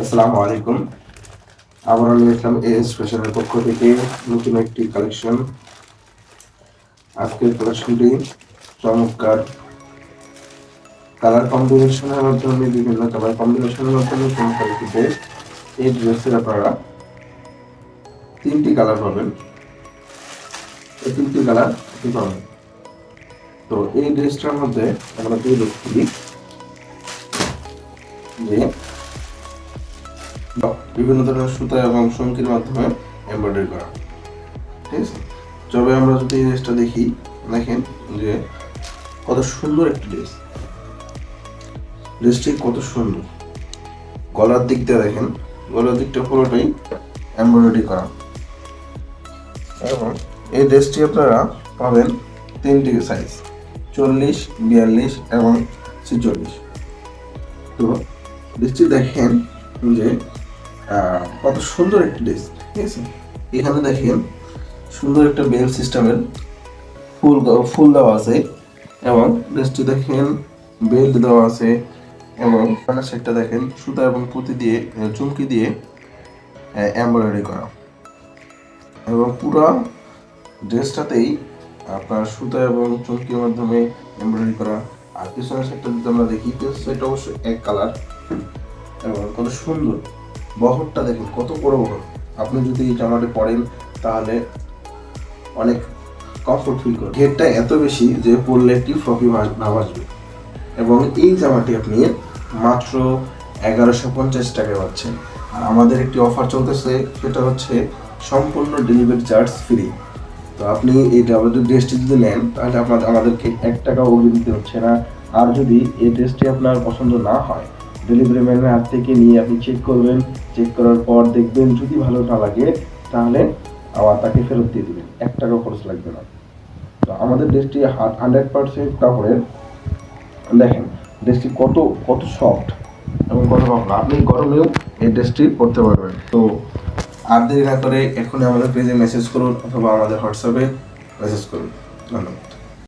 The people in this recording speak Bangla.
আসসালামু আলাইকুম। আবার আমি ইসলাম এস ফ্যাশনের পক্ষ থেকে নতুন একটি কালেকশন আজকের কালেকশনটি চমৎকার। কালার কম্বিনেশনের মাধ্যমে, বিভিন্ন কালার কম্বিনেশনের মাধ্যমে চমৎকার একটি এই ড্রেসের আপনারা তিনটি কালার পাবেন। এই তিনটি কালার আপনি পাবেন। তো এই ড্রেসটার মধ্যে আমরা দুই দেখছি যে বিভিন্ন ধরনের সুতা এবং শঙ্কির মাধ্যমে এমব্রয়ডারি করা। ঠিক আছে? তবে আমরা যদি ড্রেসটা দেখি, দেখেন যে কত সুন্দর একটি ড্রেস ড্রেসটি কত সুন্দর। গলার দিক দিয়ে দেখেন, গলার দিকটা পুরোটাই এমব্রয়ডারি করা। এবং এই ড্রেসটি আপনারা পাবেন তিনটি সাইজ চল্লিশ, বিয়াল্লিশ এবং ছেচল্লিশ। তো ড্রেসটি দেখেন যে কত সুন্দর একটি ড্রেস ঠিক আছে? এখানে দেখেন সুন্দর একটা বেল সিস্টেমের ফুল ফুল দেওয়া আছে এবং ড্রেসটি দেখেন বেল্ট দেওয়া আছে এবং সেটটা দেখেন সুতা এবং পুঁতি দিয়ে চুমকি দিয়ে এমব্রয়ডারি করা। এবং পুরো ড্রেসটাতেই আপনার সুতা এবং চুমকির মাধ্যমে এমব্রয়ডারি করা। আর পিছনের সেটটা যদি আমরা দেখি সেটা অবশ্যই এক কালার এবং কত সুন্দর। বহরটা দেখুন, কত বড় বহর আপনি যদি এই জামাটা পরেন, তাহলে অনেক কমফোর্ট ফিল করবেন ঘেরটা এত বেশি যে পরলে ফ্লপি ভাব আসবে। এবং এই জামাটি আপনি মাত্র এগারোশো পঞ্চাশ টাকায় পাচ্ছেন। আর আমাদের একটি অফার চলতেছে, সেটা হচ্ছে সম্পূর্ণ ডেলিভারি চার্জ ফ্রি তো আপনি এই ডাবল ড্রেসটি যদি নেন, তাহলে আপনার আমাদেরকে এক টাকা অগ্রিম দিতে হচ্ছে না। আর যদি এই ড্রেসটি আপনার পছন্দ না হয় ডেলিভারি ম্যানের হাত থেকে নিয়ে আপনি চেক করবেন চেক করার পর দেখবেন যদি ভালো না লাগে, তাহলে আবার তাকে ফেরত দিয়ে দেবেন। এক টাকা খরচ লাগবে না। তো আমাদের ড্রেসটি হান্ড্রেড পার্সেন্ট কাপড়ের দেখেন ড্রেসটি কত কত সফট এবং কত পাতলা। আপনি গরমেও এই ড্রেসটি পরতে পারবেন। তো আর দেরি না করে এখনই আমাদের পেজে মেসেজ করুন অথবা আমাদের হোয়াটসঅ্যাপে মেসেজ করুন। ধন্যবাদ।